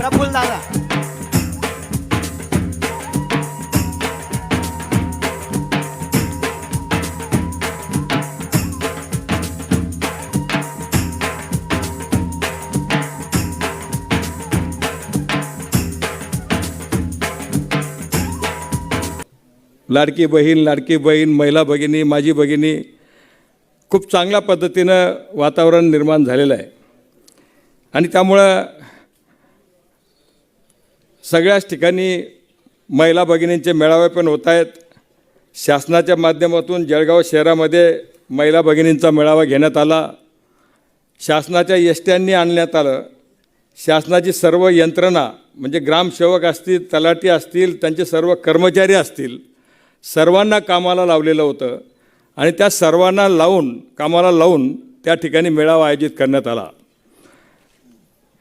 प्रफुल दादा. लाडकी बहीण लाडकी बहीण महिला भगिनी माझी भगिनी खूप चांगल्या पद्धतीनं वातावरण निर्माण झालेलं आहे. आणि त्यामुळं सगळ्याच ठिकाणी महिला भगिनींचे मेळावे पण होत आहेत. शासनाच्या माध्यमातून जळगाव शहरामध्ये महिला भगिनींचा मेळावा घेण्यात आला. शासनाच्या यष्ट्यांनी आणण्यात आलं. शासनाची सर्व यंत्रणा म्हणजे ग्रामसेवक असतील तलाठी असतील त्यांचे सर्व कर्मचारी असतील सर्वांना कामाला लावलेलं होतं. आणि त्या सर्वांना लावून कामाला लावून त्या ठिकाणी मेळावा आयोजित करण्यात आला.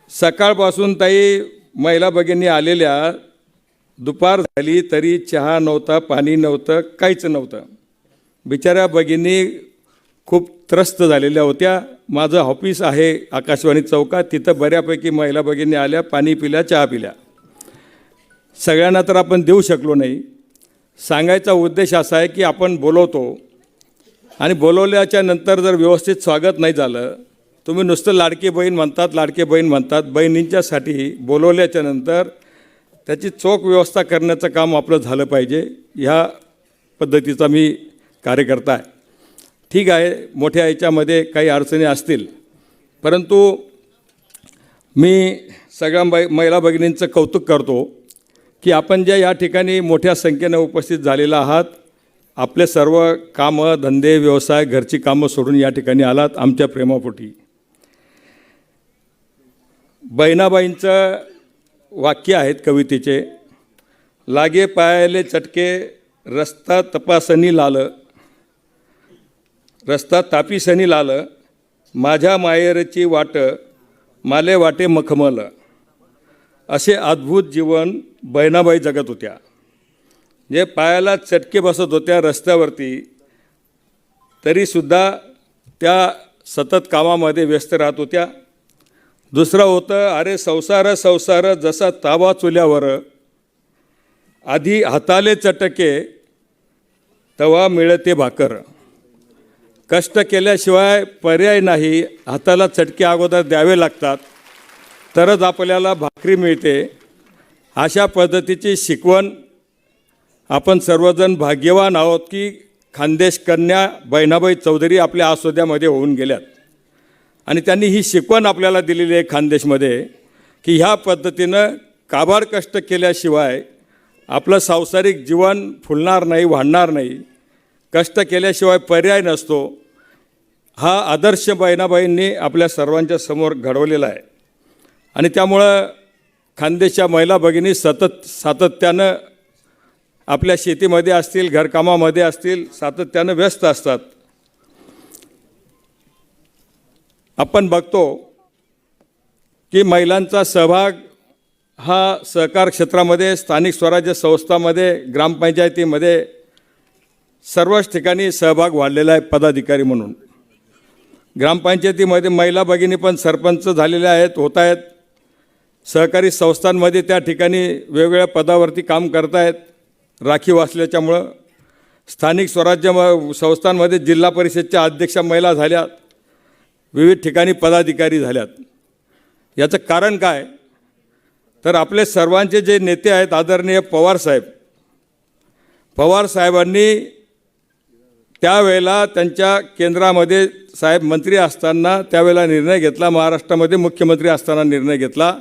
सकाळपासून ताई महिला भगिनी आलेल्या दुपार झाली तरी चहा नव्हता पाणी नव्हतं काहीच नव्हतं. बिचाऱ्या भगिनी खूप त्रस्त झालेल्या होत्या. माझं ऑफिस आहे आकाशवाणी चौकात तिथं बऱ्यापैकी महिला भगिनी आल्या पाणी पिल्या चहा पिल्या. सगळ्यांना तर आपण देऊ शकलो नाही. सांगायचा उद्देश असा आहे की आपण बोलवतो आणि बोलवल्याच्या नंतर जर व्यवस्थित स्वागत नाही झालं तुम्ही नुसतं लाडकी बहीण म्हणतात लाडके बहीण म्हणतात बहिणींच्यासाठी बोलवल्याच्या नंतर त्याची चोख व्यवस्था करण्याचं काम आपलं झालं पाहिजे ह्या पद्धतीचा मी कार्यकर्ता आहे. ठीक आहे मोठ्या याच्यामध्ये काही अडचणी असतील परंतु मी सगळ्या मै महिला भगिनींचं कौतुक करतो की आपण ज्या या ठिकाणी मोठ्या संख्येनं उपस्थित झालेला आहात आपले सर्व कामं धंदे व्यवसाय घरची कामं सोडून या ठिकाणी आलात आमच्या प्रेमापोटी. बहिणाबाईंचं वाक्य आहेत कवितेचे लागे पायाले चटके रस्ता तपासणी लाल रस्ता तापिसनी लाल माझ्या मायेरची वाट माले वाटे मखमल. असे अद्भुत जीवन बहिणाबाई जगत होत्या. जे पायाला चटके बसत होत्या रस्त्यावरती तरीसुद्धा त्या सतत कामामध्ये व्यस्त राहत होत्या. दुसरं होतं अरे संसार संसार जसा तावा चुल्यावर आधी हाताले चटके तवा मिळते भाकर. कष्ट केल्याशिवाय पर्याय नाही हाताला चटके अगोदर द्यावे लागतात तरच आपल्याला भाकरी मिळते. अशा पद्धतीची शिकवण आपण सर्वजण भाग्यवान आहोत की खानदेश कन्या बहिणाबाई चौधरी आपल्या आसोद्यामध्ये होऊन गेल्यात. आणि त्यांनी ही शिकवण आपल्याला दिलेली आहे खानदेशमध्ये की ह्या पद्धतीनं काबाड कष्ट केल्याशिवाय आपलं सांसारिक जीवन फुलणार नाही वाढणार नाही. कष्ट केल्याशिवाय पर्याय नसतो. हा आदर्श बहिणाबाईंनी आपल्या सर्वांच्या समोर घडवलेला आहे. आणि त्यामुळं खानदेशच्या महिला भगिनी सतत सातत्यानं आपल्या शेतीमध्ये असतील घरकामामध्ये असतील सातत्यानं व्यस्त असतात. आपण बघतो की महिलांचा सहभाग हा सहकार क्षेत्रामध्ये स्थानिक स्वराज्य संस्थामध्ये ग्रामपंचायतीमध्ये सर्वच ठिकाणी सहभाग वाढलेला आहे पदाधिकारी म्हणून. ग्रामपंचायतीमध्ये महिला भगिनी पण सरपंच झालेल्या आहेत होत आहेत. सहकारी संस्थांमध्ये त्या ठिकाणी वेगवेगळ्या पदावरती काम करत आहेत राखीव असल्याच्यामुळं स्थानिक स्वराज्य म संस्थांमध्ये जिल्हा परिषदच्या अध्यक्षा महिला झाल्यात. विविध ठिकाणी पदाधिकारी झाल्यात. याचं कारण काय? तर आपले सर्वांचे जे नेते आहेत आदरणीय पवारसाहेब पवारसाहेबांनी त्यावेळेला त्यांच्या केंद्रामध्ये साहेब मंत्री असताना त्यावेळेला निर्णय घेतला महाराष्ट्रामध्ये मुख्यमंत्री असताना निर्णय घेतला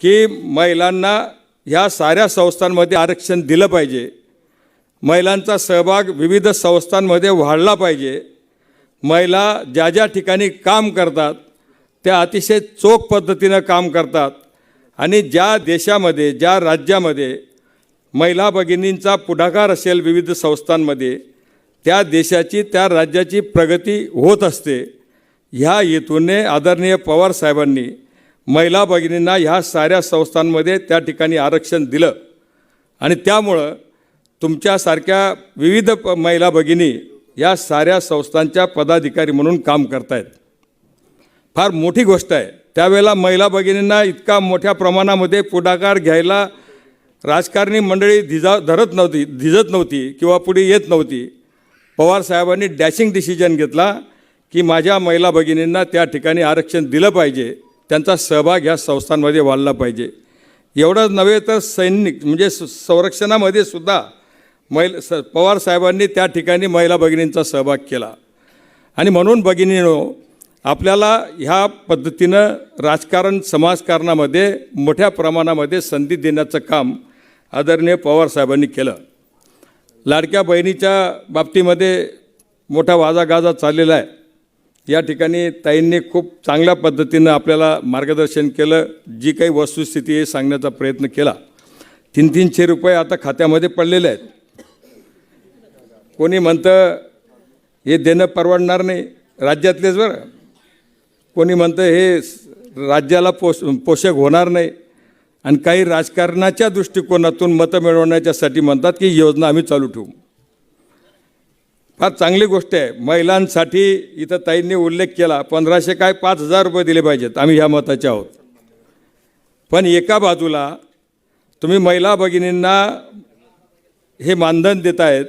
की महिलांना ह्या साऱ्या संस्थांमध्ये आरक्षण दिलं पाहिजे. महिलांचा सहभाग विविध संस्थांमध्ये वाढला पाहिजे. महिला ज्या ज्या ठिकाणी काम करतात त्या अतिशय चोख पद्धतीनं काम करतात. आणि ज्या देशामध्ये ज्या राज्यामध्ये महिला भगिनींचा पुढाकार असेल विविध संस्थांमध्ये त्या देशाची त्या राज्याची प्रगती होत असते. ह्या हेतूने आदरणीय पवार साहेबांनी महिला भगिनींना ह्या साऱ्या संस्थांमध्ये त्या ठिकाणी आरक्षण दिलं. आणि त्यामुळं तुमच्यासारख्या विविध प महिला भगिनी या साऱ्या संस्थांच्या पदाधिकारी म्हणून काम करतायत. फार मोठी गोष्ट आहे. त्यावेळेला महिला भगिनींना इतका मोठ्या प्रमाणामध्ये पुढाकार घ्यायला राजकारणी मंडळी धिजा धरत नव्हती धिजत नव्हती किंवा पुढे येत नव्हती. पवार साहेबांनी डॅशिंग डिसिजन घेतला की माझ्या महिला भगिनींना त्या ठिकाणी आरक्षण दिलं पाहिजे. त्यांचा सहभाग ह्या संस्थांमध्ये वाढला पाहिजे. एवढंच नव्हे तर सैनिक म्हणजे स- संरक्षणामध्ये सुद्धा महिला स पवार साहेबांनी त्या ठिकाणी महिला भगिनींचा सहभाग केला. आणि म्हणून भगिनीनो आपल्याला ह्या पद्धतीनं राजकारण समाजकारणामध्ये मोठ्या प्रमाणामध्ये संधी देण्याचं काम आदरणीय पवार साहेबांनी केलं. लाडक्या बहिणीच्या बाबतीमध्ये मोठा वाजागाजा चाललेला आहे. या ठिकाणी ताईंनी खूप चांगल्या पद्धतीनं आपल्याला मार्गदर्शन केलं जी काही वस्तुस्थिती आहे सांगण्याचा प्रयत्न केला. तीन तीनशे रुपये आता खात्यामध्ये पडलेले आहेत. कोणी म्हणतं हे देणं परवडणार नाही राज्यातलेच बरं. कोणी म्हणतं हे राज्याला पोष पोषक होणार नाही. आणि काही राजकारणाच्या दृष्टिकोनातून मतं मिळवण्याच्यासाठी म्हणतात की योजना आम्ही चालू ठेवू. फार चांगली गोष्ट आहे. महिलांसाठी इथं ताईंनी उल्लेख केला पंधराशे काय पाच हजार रुपये दिले पाहिजेत आम्ही ह्या मताचे आहोत. पण एका बाजूला तुम्ही महिला भगिनींना हे मानधन देत आहेत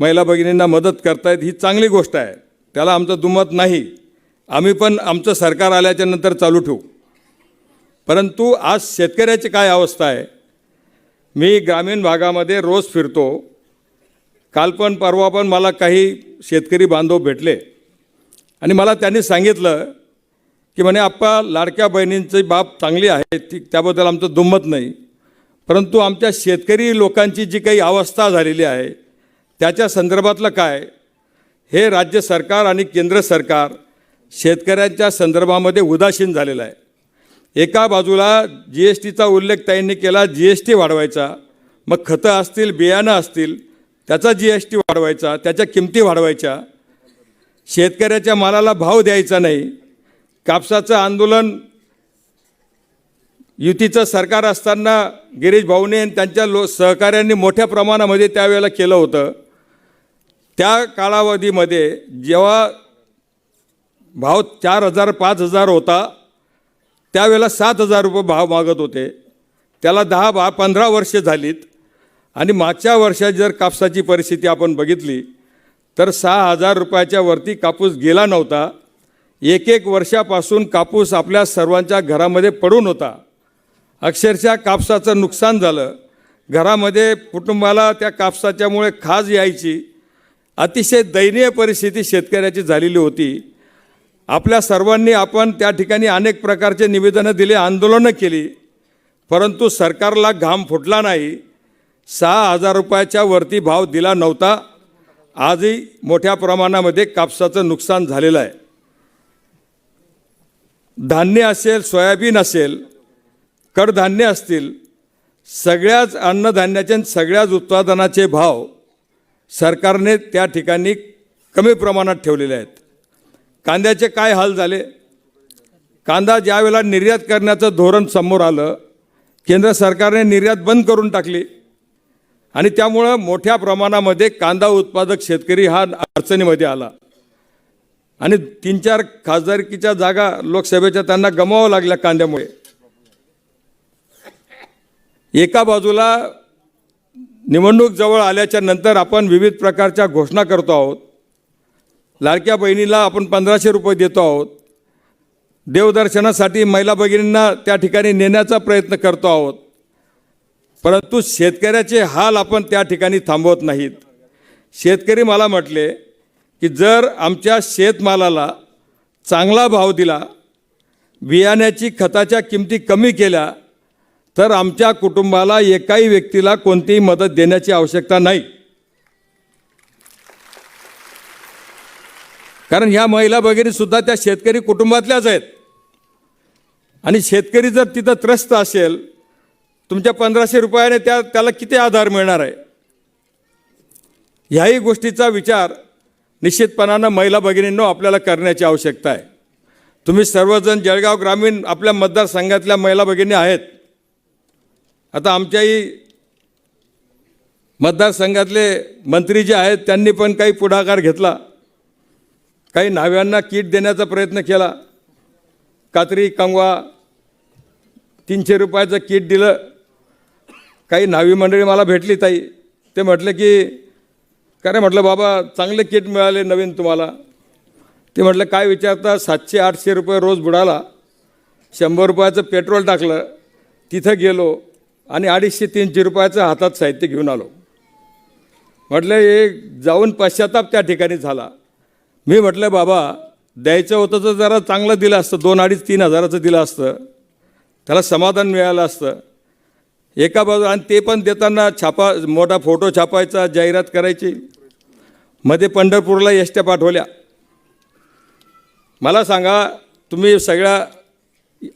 महिला भगिनींना मदत करतायत ही चांगली गोष्ट आहे. त्याला आमचं दुमत नाही. आम्ही पण आमचं सरकार आल्याच्यानंतर चालू ठेवू. परंतु आज शेतकऱ्याची काय अवस्था आहे? मी ग्रामीण भागामध्ये रोज फिरतो. काल पण परवा पण मला काही शेतकरी बांधव भेटले. आणि मला त्यांनी सांगितलं की म्हणे आप्पा लाडक्या बहिणींची बाब चांगली आहे ती त्याबद्दल आमचं दुमत नाही. परंतु आमच्या शेतकरी लोकांची जी काही अवस्था झालेली आहे त्याच्या संदर्भातलं काय? हे राज्य सरकार आणि केंद्र सरकार शेतकऱ्यांच्या संदर्भामध्ये उदासीन झालेलं आहे. एका बाजूला जी एस टीचा उल्लेख ताईंनी केला जी एस टी वाढवायचा. मग खतं असतील बियाणं असतील त्याचा जी एस टी वाढवायचा त्याच्या किमती वाढवायच्या. शेतकऱ्याच्या मालाला भाव द्यायचा नाही. कापसाचं आंदोलन युतीचं सरकार असताना गिरीश भाऊने आणि त्यांच्या लो सहकाऱ्यांनी मोठ्या प्रमाणामध्ये त्यावेळेला केलं होतं. त्या कालावधीमध्ये जेव्हा भाव चार हजार पाच हजार होता त्यावेळेला सात हजार रुपये भाव मागत होते. त्याला दहा बा पंधरा वर्ष झालीत. आणि मागच्या वर्षात जर कापसाची परिस्थिती आपण बघितली तर सहा हजार रुपयाच्या वरती कापूस गेला नव्हता. एक एक वर्षापासून कापूस आपल्या सर्वांच्या घरामध्ये पडून होता. अक्षरशः कापसाचं नुकसान झालं. घरामध्ये कुटुंबाला त्या कापसाच्यामुळे खाज यायची. अतिशय दयनीय परिस्थिती शेतकऱ्याची झालेली होती. आपल्या सर्वांनी आपण त्या ठिकाणी अनेक प्रकारचे निवेदनं दिले आंदोलनं केली. परंतु सरकारला घाम फुटला नाही. सहा हजार रुपयाच्या वरती भाव दिला नव्हता. आजही मोठ्या प्रमाणामध्ये कापसाचं नुकसान झालेलं आहे. धान्य असेल सोयाबीन असेल कडधान्य असतील सगळ्याच अन्नधान्याचे सगळ्याच उत्पादनाचे भाव सरकारने त्या ठिकाणी कमी प्रमाणात ठेवलेले आहेत. कांद्याचे काय हाल झाले? कांदा ज्यावेळेला निर्यात करण्याचं धोरण समोर आलं केंद्र सरकारने निर्यात बंद करून टाकली आणि त्यामुळं मोठ्या प्रमाणामध्ये कांदा उत्पादक शेतकरी हा अडचणीमध्ये आला. आणि तीन चार खासदारकीच्या जागा लोकसभेच्या त्यांना गमावं लागल्या कांद्यामुळे. एका बाजूला निवडणूक जवळ आल्याच्यानंतर आपण विविध प्रकारच्या घोषणा करतो आहोत. लाडक्या बहिणीला आपण पंधराशे रुपये देतो आहोत. देवदर्शनासाठी महिला भगिनींना त्या ठिकाणी नेण्याचा प्रयत्न करतो आहोत. परंतु शेतकऱ्याचे हाल आपण त्या ठिकाणी थांबवत नाहीत. शेतकरी मला म्हटले की जर आमच्या शेतमालाला चांगला भाव दिला बियाण्याची खताच्या किमती कमी केल्या तर आमच्या कुटुंबाला एकाही व्यक्तीला कोणतीही मदत देण्याची आवश्यकता नाही. कारण ह्या महिला वगैरे सुद्धा त्या शेतकरी कुटुंबातल्याच आहेत. आणि शेतकरी जर तिथं त्रस्त असेल तुमच्या पंधराशे रुपयाने त्या त्याला किती आधार मिळणार आहे? ह्याही गोष्टीचा विचार निश्चितपणानं महिला भगिनींनो आपल्याला करण्याची आवश्यकता आहे. तुम्ही सर्वजण जळगाव ग्रामीण आपल्या मतदारसंघातल्या महिला भगिनी आहेत. आता आमच्याही मतदारसंघातले मंत्री जे आहेत त्यांनी पण काही पुढाकार घेतला. काही न्हाव्यांना किट देण्याचा प्रयत्न केला. कात्री कंगवा तीनशे रुपयाचं किट दिलं. काही नावी मंडळी मला भेटली ताई. ते म्हटलं की काय म्हटलं बाबा चांगले किट मिळाले नवीन तुम्हाला. ते म्हटलं काय विचारता? सातशे आठशे रुपये रोज बुडाला. शंभर रुपयाचं पेट्रोल टाकलं. तिथं गेलो. आणि अडीचशे तीनशे रुपयाचं हातात साहित्य घेऊन आलो. म्हटलं हे जाऊन पश्चाताप त्या ठिकाणी झाला. मी म्हटलं बाबा द्यायचं होतं तर जरा चांगलं दिलं असतं दोन अडीच तीन हजाराचं दिलं असतं. त्याला समाधान मिळालं असतं. एका बाजू आणि ते पण देताना छापा मोठा फोटो छापायचा जाहिरात करायची. मध्ये पंढरपूरला एसट्या पाठवल्या. मला सांगा तुम्ही सगळ्या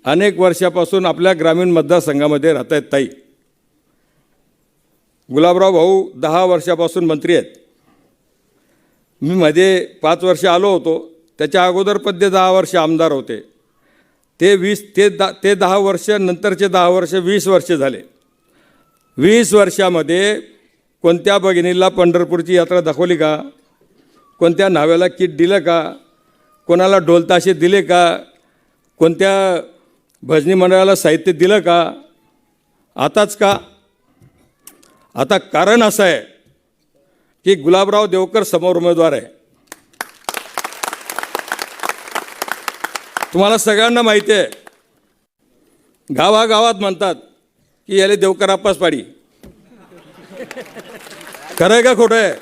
अनेक वर्षापासून आपल्या ग्रामीण मतदारसंघामध्ये राहत आहेत ताई. गुलाबराव भाऊ दहा वर्षापासून मंत्री आहेत. मी मध्ये पाच वर्ष आलो होतो. त्याच्या अगोदर पद्य दहा वर्ष आमदार होते. ते वीस ते दा ते दहा वर्ष नंतरचे दहा वर्ष वीस वर्ष झाले. वीस वर्षामध्ये कोणत्या भगिनीला पंढरपूरची यात्रा दाखवली का? कोणत्या न्हाव्याला किट दिलं का? कोणाला ढोलताशे दिले का? कोणत्या भजनी मंडळाला साहित्य दिलं का? आताच का आता कारण असं आहे की गुलाबराव देवकर समोर उमेदवार आहे. तुम्हाला सगळ्यांना माहिती आहे. गावागावात म्हणतात की याले देवकर आप्पाच पाडी. खरं आहे का खोटं आहे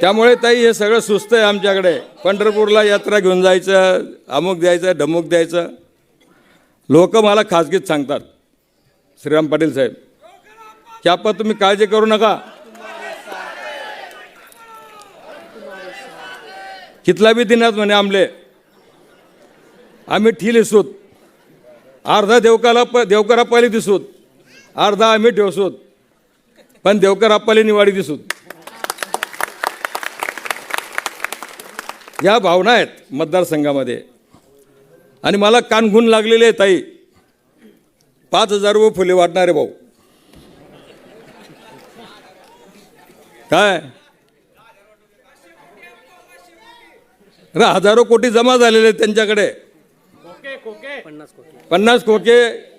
त्यामुळे ताई हे सगळं सुस्त आहे आमच्याकडे. पंढरपूरला यात्रा घेऊन जायचं अमुक द्यायचं ढमुक द्यायचं. लोक मला खाजगीत सांगतात. श्रीराम पाटील साहेब की आपण तुम्ही काळजी करू नका? कितला बी दिनात म्हणे आमले. आम्ही ठील दिसूत अर्धा देवकाला प देवकर अप्पाली दिसूत. अर्धा आम्ही ठेवसूत. पण देवकर अप्पाली निवाडी दिसूत. या भावना आहेत मतदारसंघामध्ये. आणि मला कानगुण लागलेले आहे ताई. पाच हजार रुपये फुले वाटणारे भाऊ. काय? अरे हजारो कोटी जमा झालेले आहेत त्यांच्याकडे. पन्नास खोके.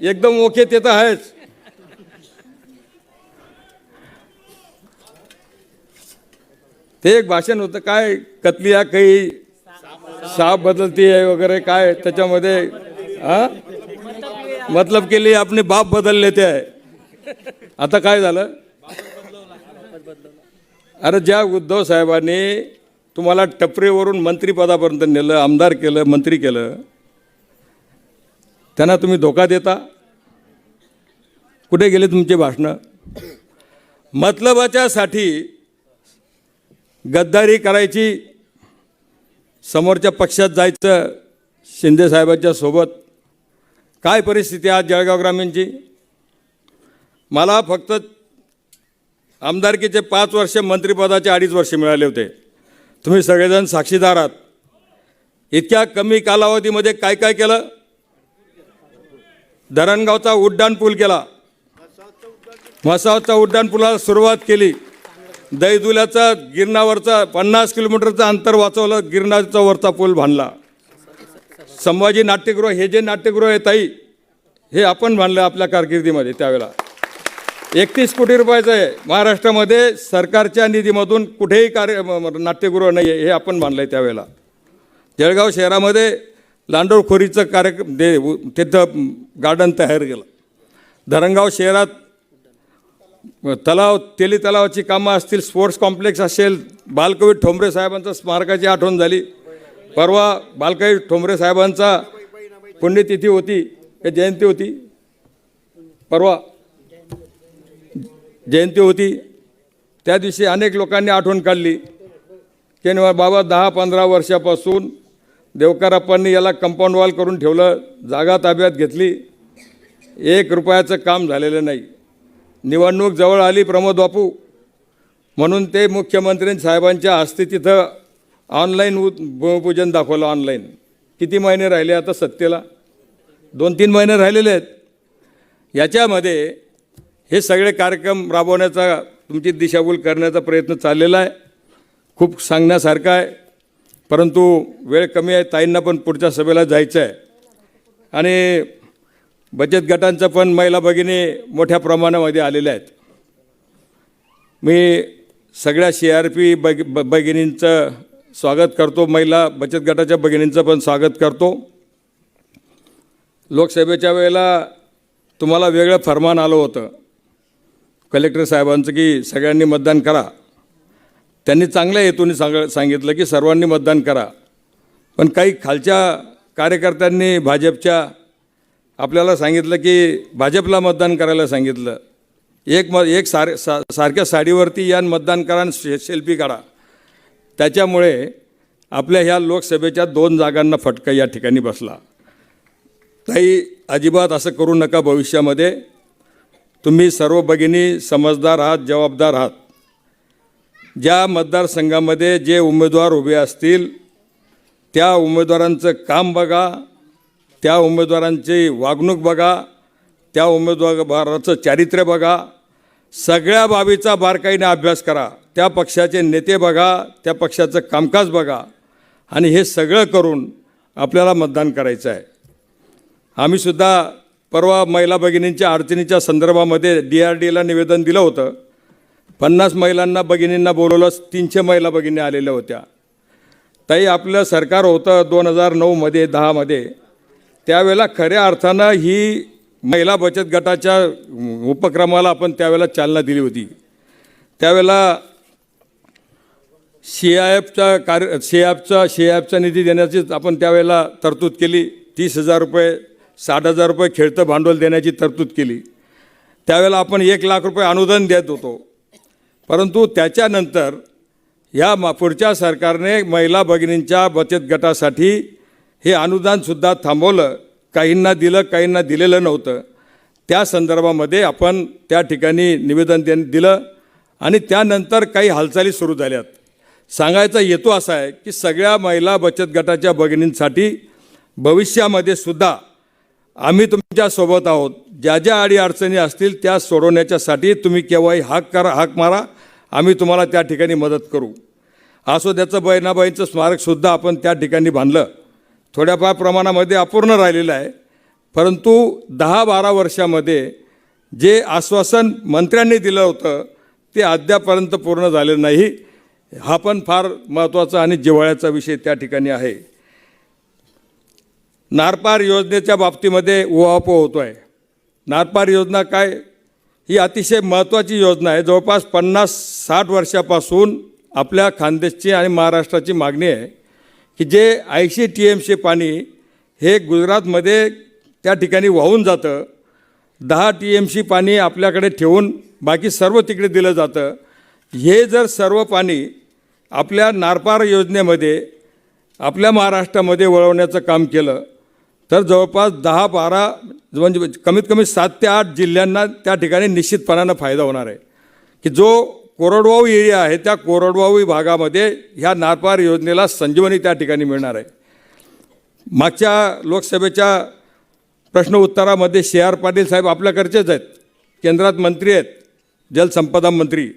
एकदम ओके ते तर आहेच. ते एक भाषण होतं काय कतलिया काही साप बदलती आहे वगैरे काय त्याच्यामध्ये हा? मतलब के लिए अपने बाप बदल लेते आहे. आता काय झालं? अरे ज्या उद्धव साहेबांनी तुम्हाला टपरीवरून मंत्रीपदापर्यंत नेलं आमदार केलं मंत्री केलं त्यांना तुम्ही धोका देता? कुठे गेले तुमचे भाषणं? मतलबाच्यासाठी गद्दारी करायची समोरच्या पक्षात जायचं शिंदेसाहेबांच्या सोबत. काय परिस्थिती आज जळगाव ग्रामीणची? मला फक्त आमदारकीचे पाच वर्ष मंत्रिपदाचे अडीच वर्ष मिळाले होते. तुम्ही सगळेजण साक्षीदार आहात. इतक्या कमी कालावधीमध्ये काय काय केलं? धरणगावचा उड्डाण पूल केला. म्हसावचा उड्डाण पुलाला सुरुवात केली. दैदुल्याचा गिरणावरचा पन्नास किलोमीटरचं अंतर वाचवलं गिरणाचा वरचा पूल बांधला. संभाजी नाट्यगृह हे जे नाट्यगृह आहे ताई हे आपण बांधलं आपल्या कारकिर्दीमध्ये त्यावेळेला. एकतीस कोटी रुपयाचं आहे. महाराष्ट्रामध्ये सरकारच्या निधीमधून कुठेही कार्य नाट्यगृह नाही आहे हे आपण बांधलं आहे त्यावेळेला. जळगाव शहरामध्ये लांडोरखोरीचं कार्यक्रम दे तिथं गार्डन तयार केलं. धरणगाव शहरात तलाव तेली तलावाची कामं असतील स्पोर्ट्स कॉम्प्लेक्स असेल बालकवी ठोंबरे साहेबांचा स्मारकाची आठवण झाली. परवा बालकवी ठोंबरे साहेबांचा पुण्यतिथी होती का जयंती होती. परवा जयंती होती. त्या दिवशी अनेक लोकांनी आठवण काढली की बाबा दहा पंधरा वर्षापासून देवकराप्पांनी याला कंपाऊंड वॉल करून ठेवलं जागा ताब्यात घेतली. एक रुपयाचं काम झालेलं नाही. निवडणूक जवळ आली प्रमोद बापू. म्हणून ते मुख्यमंत्री साहेबांच्या हस्ते तिथं ऑनलाईन उ भूमिपूजन दाखवलं ऑनलाईन. किती महिने राहिले आता सत्तेला? दोन तीन महिने राहिलेले आहेत. याच्यामध्ये हे सगळे कार्यक्रम राबवण्याचा तुमची दिशाभूल करण्याचा प्रयत्न चाललेला आहे. खूप सांगण्यासारखं आहे. परंतु वेळ कमी आहे ताईंना पण पुढच्या सभेला जायचं आहे. आणि बचत गटांचं पण महिला भगिनी मोठ्या प्रमाणामध्ये आलेल्या आहेत. मी सगळ्या सी आर पी बग ब भगिनींचं स्वागत करतो. महिला बचत गटाच्या भगिनींचं पण स्वागत करतो. लोकसभेच्या वेळेला तुम्हाला वेगळं फरमान आलं होतं. कलेक्टर साहेबांचं की सगळ्यांनी मतदान करा. त्यांनी चांगल्या हेतूने सांग सांगितलं की सर्वांनी मतदान करा. पण काही खालच्या कार्यकर्त्यांनी भाजपच्या आपल्याला सांगितलं की भाजपला मतदान करायला सांगितलं. एक म एक सार सा सारख्या साडीवरती या मतदान करा शे सेल्फी काढा. त्याच्यामुळे आपल्या ह्या लोकसभेच्या दोन जागांना फटका या ठिकाणी बसला. ताई अजिबात असं करू नका भविष्यामध्ये. तुम्ही सर्व भगिनी समजदार आहात जबाबदार आहात. ज्या मतदारसंघामध्ये जे उमेदवार उभे असतील त्या उमेदवारांचं काम बघा. त्या उमेदवारांची वागणूक बघा त्या उमेदवाराचं चारित्र्य बघा सगळ्या बाबीचा बारकाईने अभ्यास करा त्या पक्षाचे नेते बघा त्या पक्षाचं कामकाज बघा आणि हे सगळं करून आपल्याला मतदान करायचं आहे. आम्हीसुद्धा परवा महिला भगिनींच्या अडचणीच्या संदर्भामध्ये डी आर डीला निवेदन दिलं होतं. पन्नास महिलांना भगिनींना बोलवलं तीनशे महिला भगिनी आलेल्या होत्या. ताई आपलं सरकार होतं दोन हजार नऊमध्ये दहामध्ये. त्यावेळेला खऱ्या अर्थानं ही महिला बचत गटाच्या उपक्रमाला आपण त्यावेळेला चालना दिली होती. त्यावेळेला सी आय एफचा कार्य सी एफचा सी एफचा निधी देण्याची आपण त्यावेळेला तरतूद केली. तीस हजार रुपये साठ हजार रुपये खेळतं भांडवल देण्याची तरतूद केली. त्यावेळेला आपण एक लाख रुपये अनुदान देत होतो. परंतु त्याच्यानंतर या पुढच्या सरकारने महिला भगिनींच्या बचत गटासाठी हे अनुदानसुद्धा थांबवलं. काहींना दिलं काहींना दिलेलं नव्हतं. त्या संदर्भामध्ये आपण त्या ठिकाणी निवेदन दे दिलं आणि त्यानंतर काही हालचाली सुरू झाल्यात. सांगायचा हेतू असा आहे की सगळ्या महिला बचत गटाच्या भगिनींसाठी भविष्यामध्ये सुद्धा आम्ही तुमच्यासोबत आहोत. ज्या ज्या आडी अडचणी असतील त्या सोडवण्याच्यासाठी तुम्ही केव्हाही हाक करा हाक मारा. आम्ही तुम्हाला त्या ठिकाणी मदत करू. असो त्याचं बहिणाबाईंचं स्मारकसुद्धा आपण त्या ठिकाणी बांधलं. थोड्याफार प्रमाणामध्ये अपूर्ण राहिलेलं आहे. परंतु दहा बारा वर्षामध्ये जे आश्वासन मंत्र्यांनी दिलं होतं ते अद्यापर्यंत पूर्ण झालेलं नाही. हा पण फार महत्त्वाचा आणि जिव्हाळ्याचा विषय त्या ठिकाणी आहे. नारपार योजनेच्या बाबतीमध्ये उहापोह होतो आहे नारपार योजना काय? ही अतिशय महत्त्वाची योजना आहे. जवळपास पन्नास साठ वर्षापासून आपल्या खानदेशची आणि महाराष्ट्राची मागणी आहे. की जे ऐंशी टी एम सी पाणी हे गुजरातमध्ये त्या ठिकाणी वाहून जातं दहा टी एम सी पाणी आपल्याकडे ठेवून बाकी सर्व तिकडे दिलं जातं. हे जर सर्व पाणी आपल्या नारपार योजनेमध्ये आपल्या महाराष्ट्रामध्ये वळवण्याचं काम केलं तर जवळपास दहा बारा म्हणजे कमीत कमी सात ते आठ जिल्ह्यांना त्या ठिकाणी निश्चितपणानं फायदा होणार आहे. की जो कोरडवाहू एरिया आहे त्या कोरडवाहू भागामध्ये ह्या नारपार योजनेला संजीवनी त्या ठिकाणी मिळणार आहे. मागच्या लोकसभेच्या प्रश्न उत्तरामध्ये सी आर पाटील साहेब आपल्याकडचेच आहेत केंद्रात मंत्री आहेत जलसंपदा मंत्री.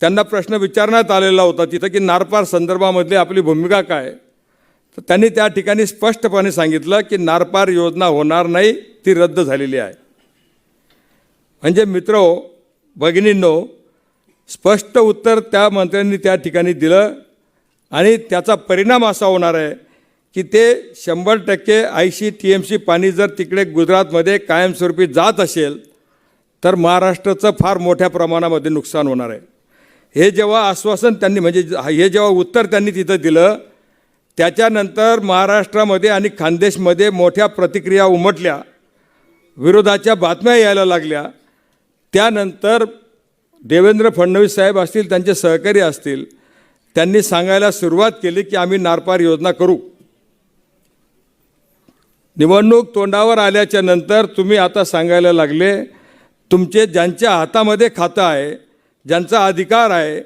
त्यांना प्रश्न विचारण्यात आलेला होता तिथं की नारपार संदर्भामधली आपली भूमिका काय? तर त्यांनी त्या ठिकाणी स्पष्टपणे सांगितलं की नारपार योजना होणार नाही ती रद्द झालेली आहे. म्हणजे मित्र भगिनींनो स्पष्ट उत्तर त्या मंत्र्यांनी त्या ठिकाणी दिलं आणि त्याचा परिणाम असा होणार आहे की ते शंभर टक्के ऐंशी टी एम सी पाणी जर तिकडे गुजरातमध्ये कायमस्वरूपी जात असेल तर महाराष्ट्राचं फार मोठ्या प्रमाणामध्ये नुकसान होणार आहे. हे जेव्हा आश्वासन त्यांनी म्हणजे हे जेव्हा उत्तर त्यांनी तिथं दिलं त्याच्यानंतर महाराष्ट्रामध्ये आणि खानदेशमध्ये मोठ्या प्रतिक्रिया उमटल्या विरोधाच्या बातम्या यायला लागल्या. त्यानंतर देवेंद्र फडणवीस साहेब असतील त्यांचे सहकारी असतील त्यांनी सांगायला सुरुवात केली की आम्ही नारपार योजना करू. निवडणूक तोंडावर आल्याच्यानंतर तुम्ही आता सांगायला लागले तुमचे ज्यांच्या हातामध्ये खातं आहे ज्यांचा अधिकार आहे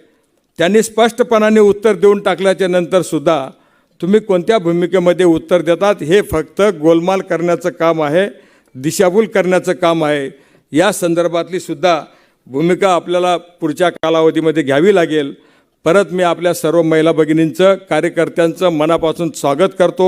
त्यांनी स्पष्टपणाने उत्तर देऊन टाकल्याच्या नंतरसुद्धा तुम्ही कोणत्या भूमिकेमध्ये उत्तर देतात हे फक्त गोलमाल करण्याचं काम आहे दिशाभूल करण्याचं काम आहे. या संदर्भातली सुद्धा भूमिका आपल्याला पुढच्या कालावधीमध्ये घ्यावी लागेल. परत मी आपल्या सर्व महिला भगिनींचं कार्यकर्त्यांचं मनापासून स्वागत करतो.